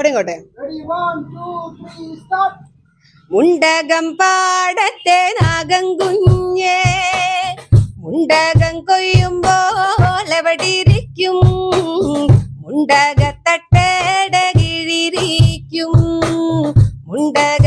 തുടങ്ങോട്ടെ മുണ്ടകം പാടത്തെ നാഗം കുഞ്ഞേ മുണ്ടകം കൊയ്യുമ്പോലെവടിയിരിക്കും മുണ്ടകത്തട്ടേടെ കിഴിരിക്കും. മുണ്ടക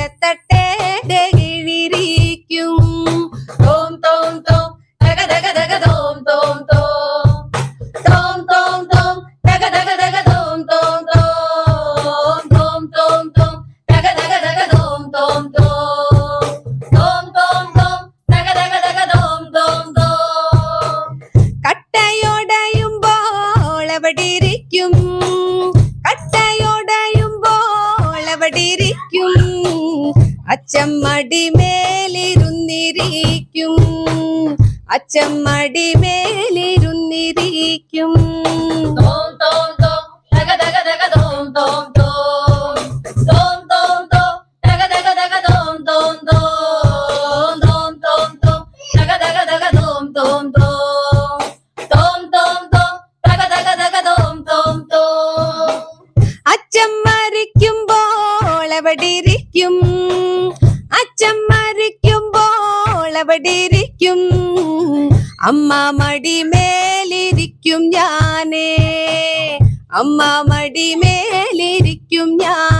അവടിരിക്കും കട്ടയോടയുമ്പോൾ അവടിരിക്കും അച്ചമ്മടിമേലിരുന്നിരിക്കും. അച്ചമ്മടിമേലിരുന്നിരിക്കും. അവടിരിക്കും അച്ഛം മരിക്കുമ്പോൾ അവടിരിക്കും അമ്മ മടിമേലിരിക്കും ഞാനേ. അമ്മ മടിമേലിരിക്കും ഞാൻ